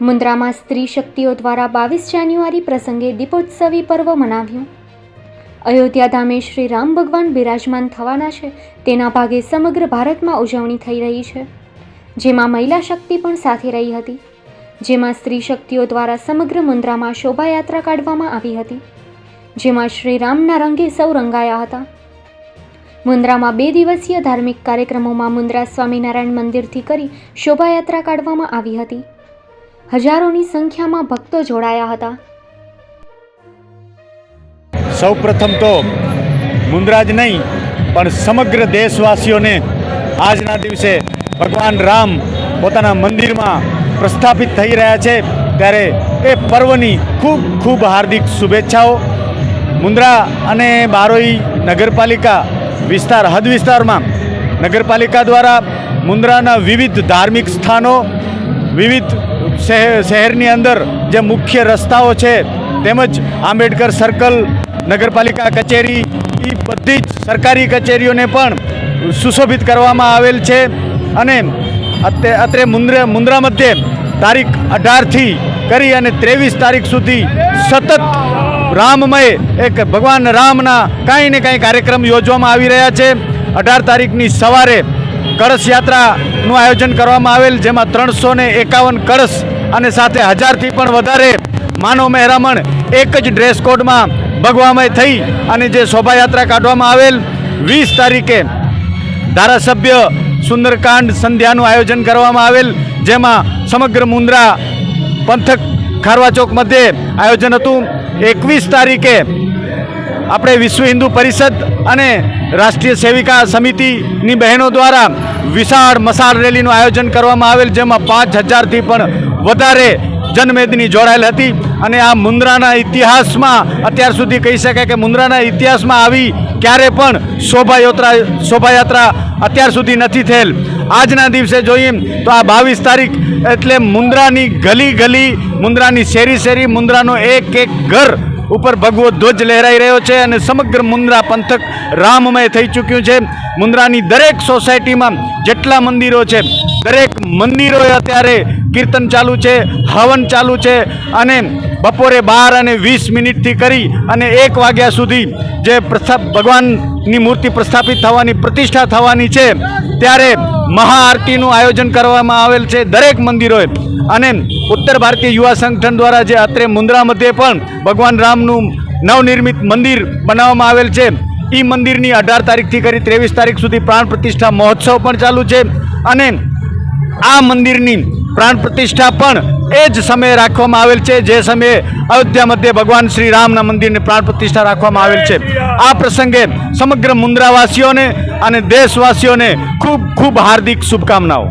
મુન્દ્રામાં સ્ત્રી શક્તિઓ દ્વારા બાવીસ જાન્યુઆરી પ્રસંગે દીપોત્સવી પર્વ મનાવ્યું. અયોધ્યા ધામે શ્રી રામ ભગવાન બિરાજમાન થવાના છે. તેના ભાગે સમગ્ર ભારતમાં ઉજવણી થઈ રહી છે. જેમાં મહિલા શક્તિ પણ સાથે રહી હતી. જેમાં સ્ત્રી શક્તિઓ દ્વારા સમગ્ર મુન્દ્રામાં શોભાયાત્રા કાઢવામાં આવી હતી. જેમાં શ્રી રામના રંગે સૌ રંગાયા હતા. મુન્દ્રામાં બે દિવસીય ધાર્મિક કાર્યક્રમોમાં મુન્દ્રા સ્વામિનારાયણ મંદિરથી કરી શોભાયાત્રા કાઢવામાં આવી હતી. હજારોની સંખ્યામાં ભક્તો જોડાયા હતા. સૌ પ્રથમ તો મુંદ્રા જ નહીં, પણ સમગ્ર દેશવાસીઓને આજના દિવસે ભગવાન રામ પોતાના મંદિરમાં પ્રસ્થાપિત થઈ રહ્યા છે. ત્યારે એ પર્વની ખૂબ ખૂબ હાર્દિક શુભેચ્છાઓ. મુંદ્રા અને બારોઈ નગરપાલિકા વિસ્તાર, હદ વિસ્તારમાં નગરપાલિકા દ્વારા મુંદ્રાના વિવિધ ધાર્મિક સ્થાનો, વિવિધ શહેરની અંદર જે મુખ્ય રસ્તાઓ છે, તેમજ આંબેડકર સર્કલ, નગરપાલિકા કચેરી એ બધી જ સરકારી કચેરીઓને પણ સુશોભિત કરવામાં આવેલ છે. અને અત્રે મુંદ્રા મુંદ્રા મધ્યે તારીખ અઢારથી કરી અને ત્રેવીસ તારીખ સુધી સતત રામમય એક ભગવાન રામના કાંઈ ને કાંઈ કાર્યક્રમ યોજવામાં આવી રહ્યા છે. અઢાર તારીખની સવારે કળશ યાત્રાનું આયોજન કરવામાં આવેલ, જેમાં ત્રણસો ને એકાવન કળશ અને સાથે હજારથી પણ વધારે માનવ મહેરામણ એક જ ડ્રેસ કોડમાં ભગવામય થઈ અને જે શોભાયાત્રા કાઢવામાં આવેલ, વીસ તારીખે ધારાસભ્ય સુંદરકાંડ સંધ્યાનું આયોજન કરવામાં આવેલ, જેમાં સમગ્ર મુન્દ્રા પંથક ખારવા ચોક મધ્યે આયોજન હતું. એકવીસ તારીખે આપણે વિશ્વ હિન્દુ પરિષદ અને રાષ્ટ્રીય સેવિકા સમિતિની બહેનો દ્વારા વિશાળ મસાલ રેલીનું આયોજન કરવામાં આવેલ, જેમાં પાંચ હજારથી પણ વધારે જનમેદની જોડાયેલ હતી. અને આ મુન્દ્રાના ઇતિહાસમાં અત્યાર સુધી કહી શકાય કે મુન્દ્રાના ઇતિહાસમાં આવી ક્યારે પણ શોભાયાત્રા શોભાયાત્રા અત્યાર સુધી નથી થયેલ. આજના દિવસે જોઈએ તો આ બાવીસ તારીખ એટલે મુન્દ્રાની ગલી ગલી, મુન્દ્રાની શેરી શેરી, મુન્દ્રાનો એક એક ઘર ઉપર ભગવો ધ્વજ લહેરાઈ રહ્યો છે અને સમગ્ર મુન્દ્રા પંથક રામમય થઈ ચૂક્યું છે. મુન્દ્રાની દરેક સોસાયટીમાં જેટલા મંદિરો છે, દરેક મંદિરોએ અત્યારે કીર્તન ચાલુ છે, હવન ચાલુ છે અને બપોરે બાર અને વીસ મિનિટથી કરી અને એક વાગ્યા સુધી જે પ્રસ્થા, ભગવાનની મૂર્તિ પ્રસ્થાપિત થવાની, પ્રતિષ્ઠા થવાની છે, ત્યારે મહાઆરતીનું આયોજન કરવામાં આવેલ છે દરેક મંદિરોએ. અને ઉત્તર ભારતીય યુવા સંગઠન દ્વારા જે અત્રે મુન્દ્રા મધ્યે પણ ભગવાન રામનું નવનિર્મિત મંદિર બનાવવામાં આવેલ છે. એ મંદિરની અઢાર તારીખથી કરી ત્રેવીસ તારીખ સુધી પ્રાણ પ્રતિષ્ઠા મહોત્સવ પણ ચાલુ છે અને આ મંદિરની પ્રાણ પ્રતિષ્ઠા પણ એ જ સમયે રાખવામાં આવેલ છે જે સમયે અયોધ્યા મધ્યે ભગવાન શ્રી રામના મંદિરની પ્રાણ પ્રતિષ્ઠા રાખવામાં આવેલ છે. આ પ્રસંગે સમગ્ર મુન્દ્રાવાસીઓને અને દેશવાસીઓને ખૂબ ખૂબ હાર્દિક શુભકામનાઓ.